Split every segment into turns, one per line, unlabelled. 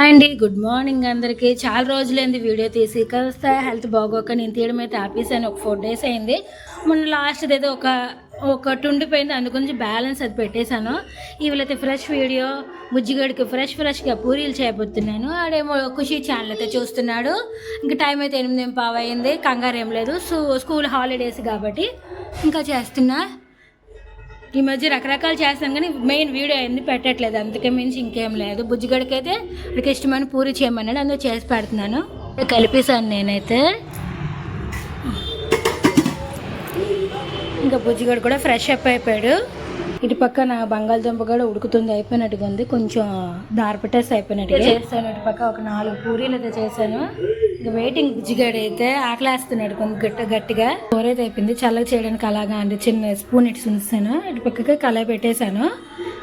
Hi అండి. Good morning అందరికీ. చాలా రోజులైంది వీడియో తీసి. కాస్త హెల్త్ బాగోక నేను తీయడం అయితే ఆపేసాను. ఒక ఫోర్ డేస్ అయింది. మొన్న లాస్ట్ అయితే ఒక ఒకటి ఉండిపోయింది అందుగురించి బ్యాలెన్స్ అది పెట్టేశాను. ఇవాళైతే ఫ్రెష్ వీడియో బుజ్జిగడికి ఫ్రెష్ ఫ్రెష్గా పూరీలు చేయబోతున్నాను ఆడేమో ఖుషి ఛానల్ అయితే చూస్తున్నాడు. ఇంకా టైం అయితే ఎనిమిది పావు అయింది. కంగారు ఏం లేదు. సో స్కూల్ హాలిడేస్ కాబట్టి ఇంకా చేస్తున్నా. ఈ మధ్య రకరకాలు చేస్తాను కానీ మెయిన్ వీడియో ఏంది పెట్టట్లేదు? అందుకే మించి ఇంకేం లేదు. బుజ్జిగడికి అయితే వాడికి ఇష్టమైన పూరి చేయమన్నాడు అందులో చేసి పెడుతున్నాను. కలిపేశాను నేనైతే. ఇంకా బుజ్జిగడు కూడా ఫ్రెష్ అప్ అయిపోయాడు. ఇటు పక్కన బంగాళదుంప కూడా ఉడుకుతుంది అయిపోయినట్టుగా ఉంది. కొంచెం దారపెట్టేసి అయిపోయినట్టుగా. చేస్తాను ఇటు పక్క ఒక నాలుగు పూరీలు అయితే చేశాను. ఇంకా వెయిటింగ్ బుజ్జిగాడు అయితే ఆకలేస్తున్నాడు కొంచెం గట్టి గట్టిగా. కూర అయితే అయిపోయింది. చల్లగా చేయడానికి అలాగా అండి. చిన్న స్పూన్ ఇటు ఉంచాను ఇటు పక్కకి కళాయి పెట్టేశాను.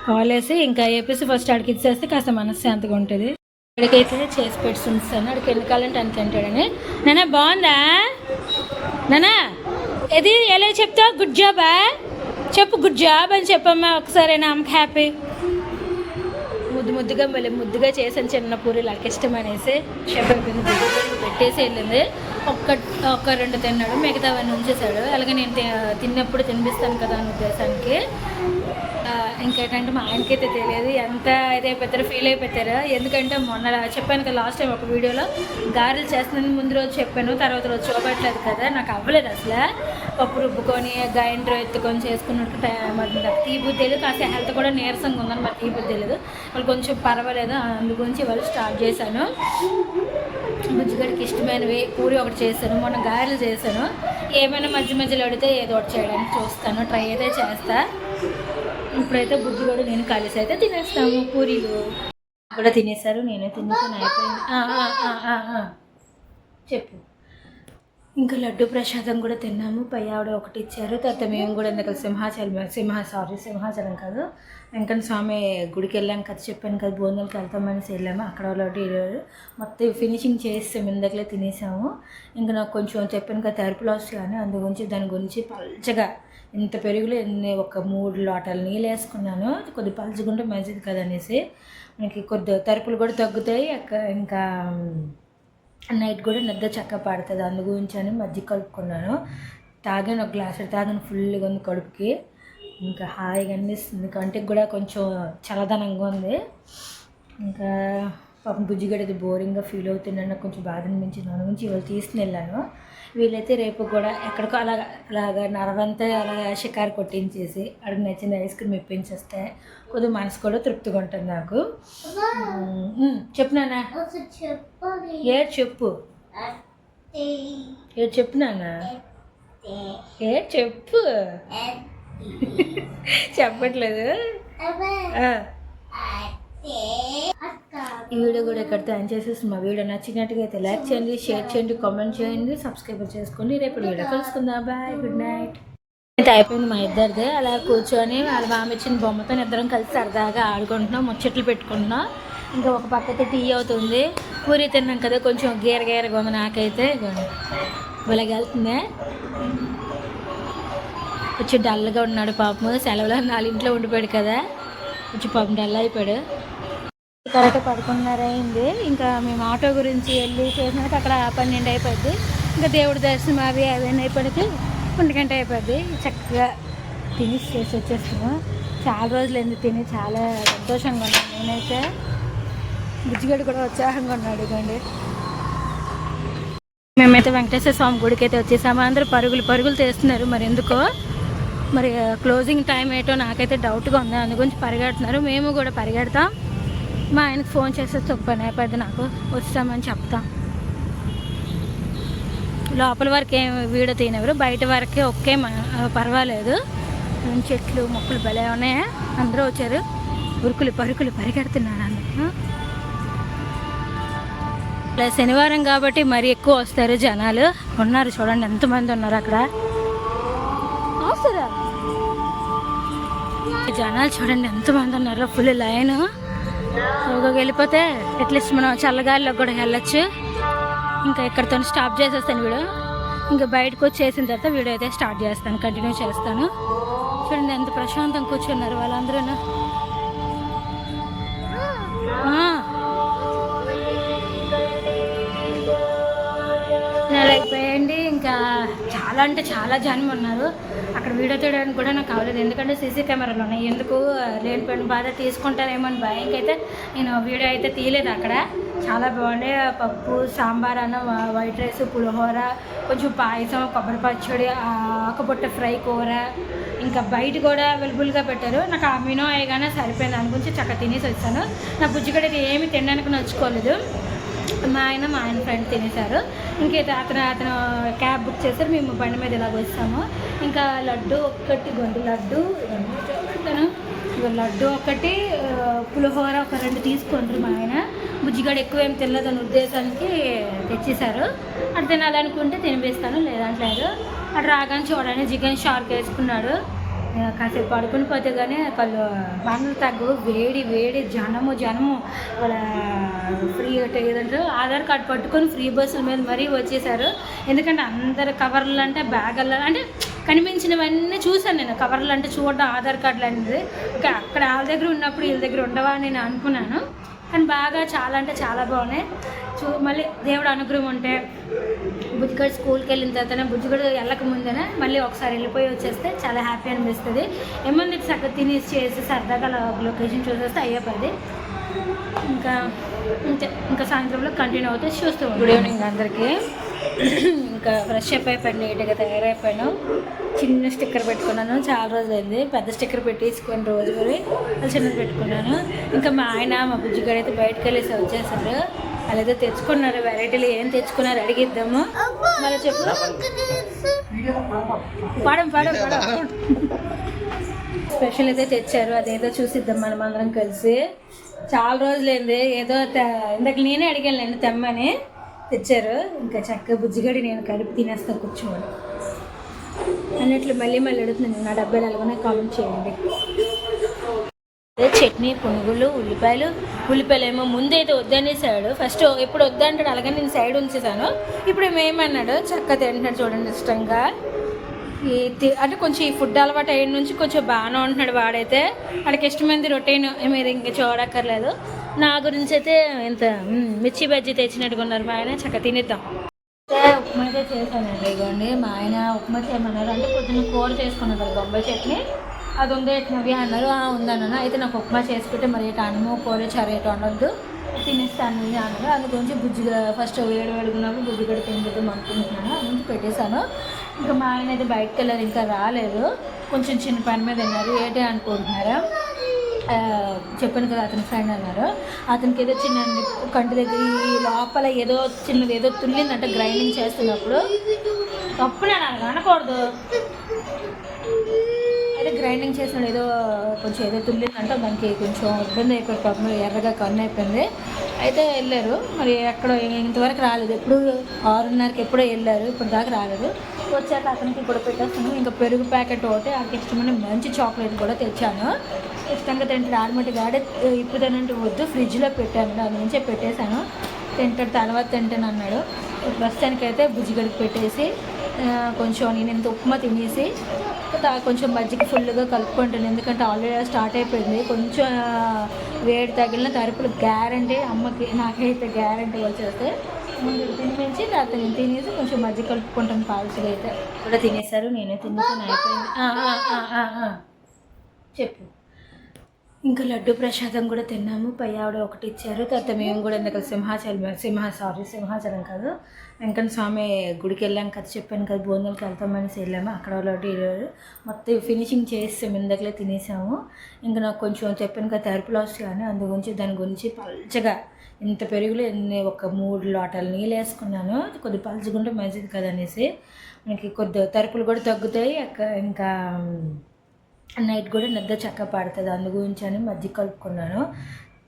కాలేసి ఇంకా వేపేసి ఫస్ట్ ఆడికి ఇచ్చేస్తే కాస్త మనశ్శాంతిగా ఉంటుంది. ఇక్కడికైతే చేసి పెట్టి ఉంచాను అడికి ఎన్ని కావాలంటే అంత తింటాడని. నానా బాగుందా? నానా ఇది ఎలా చెప్తావు? గుడ్ జాబా చెప్పు గుడ్ జాబ్ అని చెప్పమ్మా ఒకసారైనా ఆమెకు హ్యాపీ ముద్దు ముద్దుగా మళ్ళీ ముద్దుగా చేసాను చిన్న పూరీలు నాకు ఇష్టం అనేసి షెఫ్ పెట్టేసి వెళ్ళింది. ఒక్క ఒక్క రెండు తిన్నాడు మిగతావన్నీ ఉంచేసాడు అలాగే నేను తి- తిన్నప్పుడు తినిపిస్తాను కదా అనే ఉద్దేశానికి. ఇంకేంటంటే మా ఆయనకైతే తెలియదు ఎంత ఇదైపోతారో ఫీల్ అయిపోతారో ఎందుకంటే మొన్న చెప్పాను కదా లాస్ట్ టైం ఒక వీడియోలో గారెలు చేస్తున్నాను ముందు రోజు చెప్పాను తర్వాత రోజు చూపట్లేదు కదా నాకు అవ్వలేదు అసలు. పప్పు రుబ్బుకొని గ్రైండర్ ఎత్తుకొని చేసుకున్నట్టు టై- మరి నాకు తెలియదు కాస్త హెల్త్ కూడా నీరసంగా ఉందని మరి బుద్ధి తెలియదు. వాళ్ళు కొంచెం పర్వాలేదు అందు గురించి వాళ్ళు స్టార్ట్ చేశాను. బుజ్జిగడికి ఇష్టమైనవి పూరి ఒకటి చేశాను మొన్న గారెలు చేశాను. ఏమైనా మధ్య మధ్యలో అడిగితే ఏదో ఒకటి చేయడానికి చూస్తాను ట్రై అయితే చేస్తా. ఇప్పుడైతే బుజ్జిగడు నేను కలిసి అయితే తినేస్తాము పూరీలు. కూడా తినేశారు నేనే తినేసాను అయిపోయింది. చెప్పు. ఇంకా లడ్డు ప్రసాదం కూడా తిన్నాము. పై ఆవిడ ఒకటి ఇచ్చారు. తర్వాత మేము కూడా ఇందాక సింహాచలం సింహ సారీ సింహాచలం కాదు. వెంకట స్వామి గుడికి వెళ్ళాం కదా చెప్పాను కదా బోందలకి వెళ్తామనేసి వెళ్ళాము. అక్కడ వాళ్ళు మొత్తం ఫినిషింగ్ చేస్తాము ఇందకలే తినేసాము. ఇంకా నాకు కొంచెం చెప్పాను కదా తరుపులు కానీ అందు గురించి దాని గురించి పల్చగా ఇంత పెరుగులో ఎన్ని ఒక మూడు లోటల నీళ్ళు వేసుకున్నాను. కొద్ది పలుచుకుంటే మంచిది కదా అనేసి మనకి కొద్ది తరుపులు కూడా తగ్గుతాయి. అక్క- ఇంకా నైట్ కూడా నిద్ర చక్క పడుతుంది. అందు గురించి అని మజ్జిగ కలుపుకున్నాను. తాగాను ఒక గ్లాస్ తాగాను ఫుల్గా ఉంది కడుపుకి. ఇంకా హాయిగా అనిపిస్తుంది. కంటికి కూడా కొంచెం చల్లదనంగా ఉంది. ఇంకా పాపం బుజ్జిగడది బోరింగ్గా ఫీల్ అవుతున్నాను నాకు కొంచెం బాధ అనిపించింది. దాని గురించి ఇవాళ తీసుకుని వెళ్ళాను. వీలైతే రేపు కూడా ఎక్కడికో అలాగా అలాగా నరవంతా అలాగా షికారు కొట్టించేసి అడిగి నచ్చిన ఐస్ క్రీమ్ ఇప్పించేస్తే కొద్దిగా మనసు కూడా తృప్తిగా ఉంటుంది నాకు. ఉమ్, ఉమ్, చెప్పు నాన్న. ఏ చెప్పు? ఏ చెప్పు నాన్న? ఏ చెప్పు? చెప్పట్లేదు. ఆ. ఈ వీడియో కూడా ఇక్కడితో ఎండ్ చేసేసి మా వీడియో నచ్చినట్టుగా అయితే లైక్ చేయండి షేర్ చేయండి కామెంట్ చేయండి సబ్స్క్రైబ్ చేసుకోండి. రేపు వీడియో కలుసుకుందాం. బాయ్ గుడ్ నైట్ అయితే అయిపోయింది మా ఇద్దరిదే. అలా కూర్చొని వాళ్ళ మామ ఇచ్చిన బొమ్మతో ఇద్దరం కలిసి సరదాగా ఆడుకుంటున్నాం ముచ్చట్లు పెట్టుకుంటున్నాం. ఇంకా ఒక పక్క అయితే టీ అవుతుంది. పూరి తిన్నాం కదా కొంచెం గీర గీరగా ఉంది నాకైతే. ఇలాగ వెళ్తుంది కొంచెం డల్గా ఉన్నాడు పాపం. సెలవులో నాలుగు ఇంట్లో ఉండిపోయాడు కదా. కొంచెం పాపం డల్ అయిపోయాడు. కరెక్ట్ పదకొండున్నర అయింది ఇంకా మేము ఆటో గురించి వెళ్ళి చేసినాక అక్కడ పన్నెండు అయిపోద్ది. ఇంకా దేవుడి దర్శనం అవి అవన్నీ అయిపోయితే ఒంటి గంట అయిపోద్ది. చక్కగా తిని చేసి వచ్చేస్తున్నాం. చాలా రోజులు ఎందుకు తిని చాలా సంతోషంగా ఉన్నాను నేనైతే. బుజ్జిగడు కూడా ఉత్సాహంగా ఉన్నాడు ఇవ్వండి మేమైతే వెంకటేశ్వర స్వామి గుడికి అయితే వచ్చేసాము. అందరూ పరుగులు పరుగులు తీస్తున్నారు. మరి ఎందుకో? మరి క్లోజింగ్ టైం ఏంటో నాకైతే డౌట్గా ఉంది. అందు గురించి పరిగెడుతున్నారు. మేము కూడా పరిగెడతాం. మా ఆయనకు ఫోన్ చేస్తే పని అయిపోద్ది నాకు వస్తామని చెప్తాం. లోపల వరకు ఏం వీడియో తీయనివ్వరు బయట వరకే ఒకే పర్వాలేదు. చెట్లు మొక్కలు భలే ఉన్నాయి? అందరూ వచ్చారు. ఉరుకులు పరుకులు పరిగెడుతున్నారు అందరూ ప్లస్ శనివారం కాబట్టి మరి ఎక్కువ వస్తారు జనాలు. ఉన్నారు చూడండి ఎంతమంది ఉన్నారు అక్కడ? జనాలు చూడండి ఎంతమంది ఉన్నారో ఫుల్ లైన్. ఇక వెళ్ళిపోతే అట్లీస్ట్ మనం చల్లగాలిలో కూడా వెళ్ళొచ్చు. ఇంకా ఇక్కడతో స్టాప్ చేసేస్తాను వీడియో ఇంకా బయటకు వచ్చేసిన తర్వాత వీడియో అయితే స్టార్ట్ చేస్తాను కంటిన్యూ చేస్తాను. చూడండి ఎంత ప్రశాంతం కూర్చున్నారు వాళ్ళందరూ like చాలా అంటే చాలా జనం ఉన్నారు. అక్కడ వీడియో తీయడానికి కూడా నాకు కావలేదు. ఎందుకంటే సీసీ కెమెరాలు ఉన్నాయి. ఎందుకు లేని పని బాధ తీసుకుంటారేమో అని భయంకి అయితే నేను వీడియో అయితే తీయలేదు అక్కడ. చాలా బాగుండే. పప్పు సాంబార్ అన్న వైట్ రైస్ పులిహోర కొంచెం పాయసం కొబ్బరి పచ్చడి ఆ ఆకుపొట్ట ఫ్రై కూర ఇంకా బయట కూడా అవైలబుల్గా పెట్టారు. నాకు ఆ అయ్యగానే సరిపోయింది. దాని గురించి చక్కగా తినేసి వచ్చాను. నా బుజ్జిగడ ఏమి తినడానికి నచ్చుకోలేదు. మా ఆయన మా ఆయన ఫ్రెండ్ తినేశారు. ఇంకైతే అతను అతను క్యాబ్ బుక్ చేశారు. మేము బండి మీద ఇలాగ వస్తాము ఇంకా లడ్డు ఒక్కటి గొంతు లడ్డు ఇవన్నీ లడ్డు ఒకటి పులిహోర ఒక రెండు తీసుకుంటారు మా ఆయన. బుజ్జిగాడు ఎక్కువ ఏం తినలేదని ఉద్దేశానికి తెచ్చేశారు. అది తినాలనుకుంటే తినిపిస్తాను లేదంటలేదు. అటు రాగానే చూడండి చికెన్ షార్క్ వేసుకున్నాడు. కాసేపు పడుకుని పోతే కానీ వాళ్ళు వనరు తగ్గు వేడి వేడి జనము జనము. వాళ్ళ ఫ్రీ ఏదంటే ఆధార్ కార్డు పట్టుకొని ఫ్రీ బస్సుల మీద మరీ వచ్చేసారు. ఎందుకంటే అందరు కవర్లు అంటే బ్యాగులు అంటే కనిపించినవన్నీ చూశాను నేను. కవర్లు అంటే చూడడం ఆధార్ కార్డులు అనేది. అక్కడ వాళ్ళ దగ్గర ఉన్నప్పుడు వీళ్ళ దగ్గర ఉండవా అని నేను అనుకున్నాను. కానీ బాగా చాలా అంటే చాలా బాగున్నాయి. చూ మళ్ళీ దేవుడు అనుగ్రహం ఉంటే బుజ్జిగడు స్కూల్కి వెళ్ళిన తర్వాతనే బుజ్జిగడు వెళ్ళక ముందేనే మళ్ళీ ఒకసారి వెళ్ళిపోయి వచ్చేస్తే చాలా హ్యాపీ అనిపిస్తుంది. ఏమన్నా చక్కగా తినేసి చేసి సరదాగా అలా లొకేషన్ చూసేస్తే అయ్యేపది ఇంకా ఇంకా సాయంత్రంలో కంటిన్యూ అవుతే చూస్తూ గుడ్ ఈవినింగ్ అందరికీ. ఇంకా ఫ్రెష్ అప్ అయిపోయాను నీట్గా తయారైపోయాను. చిన్న స్టిక్కర్ పెట్టుకున్నాను చాలా రోజులైంది. పెద్ద స్టిక్కర్ పెట్టేసుకొని రోజు మరి అది చిన్నది పెట్టుకున్నాను. ఇంకా మా ఆయన మా బుజ్జిగాడు అయితే బయటకు వెళ్ళేసి వచ్చేసారు. ఏదో తెచ్చుకున్నారు వెరైటీలు ఏం తెచ్చుకున్నారు అడిగిద్దాము. మళ్ళీ చెప్పు. పాడం పాడం పాడం. స్పెషల్ అయితే తెచ్చారు అదేదో చూసిద్దాం మనం అందరం కలిసి. చాలా రోజులైంది ఏదో ఇందాక నేనే అడిగాను నేను తెమ్మని. తెచ్చారు. ఇంకా చక్కగా బుజ్జిగడి నేను కలిపి తినేస్తా కూర్చోవాలి అన్నట్లు మళ్ళీ మళ్ళీ అడుగుతున్నాను నా డబ్బాలు అలాగనే కామెంట్ చేయండి. చట్నీ పునుగులు ఉల్లిపాయలు. ఉల్లిపాయలు ఏమో ముందైతే వద్దనేసాడు. ఫస్ట్ ఎప్పుడు వద్దంటాడు అలాగే నేను సైడ్ ఉంచేసాను. ఇప్పుడు ఏమన్నాడు చక్కగా తింటున్నాడు చూడండి ఇష్టంగా. అంటే కొంచెం ఈ ఫుడ్ అలవాటు అయిన నుంచి కొంచెం బాగానే ఉంటున్నాడు వాడైతే. వాడికి ఇష్టమైంది రొటీన్. మీరు ఇంకా చూడక్కర్లేదు. నా గురించి అయితే ఇంత మిర్చి బజ్జీ తెచ్చినట్టుగా ఉన్నారు మా ఆయన. చక్కగా తినేద్దాం. ఉప్మా అయితే చేశానండి ఇదిగోండి. మా ఆయన ఉప్మా చేయమన్నారు. అంటే పొద్దున్న కూర చేసుకున్నారు బొంబాయి చట్నీ. అది ఉందే నవ్య అన్నారు. "ఆ, ఉందన్నాను. అయితే నాకు ఉప్మా చేసుకుంటే మరి ఇటు అన్నము కూర చరేట ఉండొద్దు తినేస్తాను ఇది అన్నారు. అందు గురించి బుజ్జిగా ఫస్ట్ వేడి వేడుకున్నప్పుడు కూడా తిండిద్దాం అనుకుంటున్నాను అది నుంచి పెట్టేశాను. ఇంకా మా ఆయన అయితే బయటకు వెళ్ళారు ఇంకా రాలేదు. కొంచెం చిన్న పని మీద ఉన్నారు. ఏటే అనుకుంటున్నారా? చెప్పాను కదా అతని ఫ్రెండ్ అన్నారు. అతనికి ఏదో చిన్న కంటి దగ్గర ఈ లోపల ఏదో చిన్నది ఏదో తుల్లిందంటే గ్రైండింగ్ చేస్తున్నప్పుడు. తప్పు నేను అలా అనకూడదు. అయితే గ్రైండింగ్ చేసిన ఏదో కొంచెం ఏదో తుల్లిందంటే దానికి కొంచెం ఇబ్బంది అయిపోయి పాపం ఎర్రగా కన్ను అయిపోయింది. అయితే వెళ్ళారు. మరి ఎక్కడ ఇంతవరకు రాలేదు. ఎప్పుడు ఆరున్నరకి ఎప్పుడో వెళ్ళారు. ఇప్పుడు దాకా రాలేదు. వచ్చాక అతనికి ఇప్పుడు పెట్టేస్తాను. ఇంకా పెరుగు ప్యాకెట్ ఒకటి నాకు ఇష్టమైన మంచి చాక్లెట్ కూడా తెచ్చాను. ఇష్టంగా తింటాడు ఆడమటి గాడే ఇప్పుడు తినంటే వద్దు. ఫ్రిడ్జ్లో పెట్టాను. దాని నుంచే పెట్టేశాను. తింటాడు తర్వాత తింటాను అన్నాడు ప్రస్తుతానికైతే అయితే బుజ్జిగడికి పెట్టేసి కొంచెం నేను ఇంత ఉప్మా తినేసి కొంచెం మజ్జిగ ఫుల్గా కలుపుకుంటాను. ఎందుకంటే ఆల్రెడీ స్టార్ట్ అయిపోయింది. కొంచెం వేడి తగిలిన తరుపులు గ్యారంటీ అమ్మకి నాకైతే గ్యారంటీ వచ్చేస్తే ముందు తినిపించి తర్వాత నేను తినేసి కొంచెం మజ్జిగ కలుపుకుంటాను పాలసీగా అయితే. కూడా తినేశారు నేనే తినేసాను అయిపోయింది. చెప్పు. ఇంకా లడ్డు ప్రసాదం కూడా తిన్నాము. పై ఆవిడ ఒకటి ఇచ్చారు. తర్వాత మేము కూడా ఎందుకంటే సింహాచలం సింహ సారీ సింహాచలం కాదు. వెంకట స్వామి గుడికి వెళ్ళాం కదా చెప్పాను కదా భోజనాలకు వెళ్తామనేసి వెళ్ళాము. అక్కడ లడ్డు ఇవ్వరు మొత్తం ఫినిషింగ్ చేసాము ఇందకలే తినేసాము. ఇంకా నాకు కొంచెం చెప్పాను కదా తరుపులు కానీ అందు గురించి దాని గురించి పల్చగా ఇంత పెరుగులో ఎన్ని ఒక మూడు లోటల నీళ్ళు వేసుకున్నాను. కొద్ది పలుచుకుంటే మంచిది కదా అనేసి మనకి కొద్ది తరుపులు కూడా తగ్గుతాయి. అక్క- ఇంకా నైట్ కూడా నిద్ర చక్క పడుతుంది. అందు గురించి అని మజ్జిగ కలుపుకున్నాను.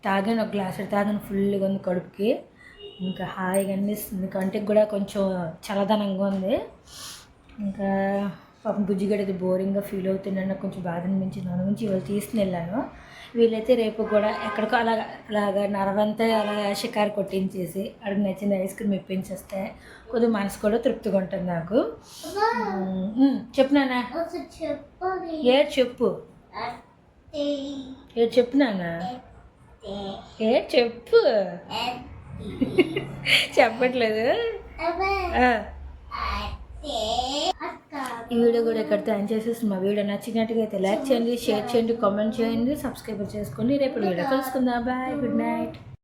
తాగాను ఒక గ్లాస్ తాగాను ఫుల్గా ఉంది కడుపుకి. ఇంకా హాయిగా అనిపిస్తుంది. కంటికి కూడా కొంచెం చల్లదనంగా ఉంది. ఇంకా పాపం బుజ్జిగడది బోరింగ్గా ఫీల్ అవుతున్నాను నాకు కొంచెం బాధ అనిపించింది. దాని నుంచి ఇవాళ తీసుకుని వెళ్ళాను వీలైతే రేపు కూడా ఎక్కడికో అలాగ అలాగా నరవంతా అలా షికారు కొట్టించేసి అడిగి నచ్చిన ఐస్ క్రీమ్ ఇప్పించేస్తే కొద్దిగా మనసు కూడా తృప్తిగా ఉంటుంది నాకు. ఉమ్, ఉమ్, చెప్పు నాన్న. ఏ చెప్పు? ఏ చెప్పు నాన్న? ఏ చెప్పు? చెప్పట్లేదు. ఈ వీడియో కూడా ఎక్కడితో ఎండ్ చేసేసి మా వీడియో నచ్చినట్టుగా అయితే లైక్ చేయండి షేర్ చేయండి కామెంట్ చేయండి సబ్స్క్రైబ్ చేసుకోండి రేపు వీడియో కలుసుకుందాం బాయ్ గుడ్ నైట్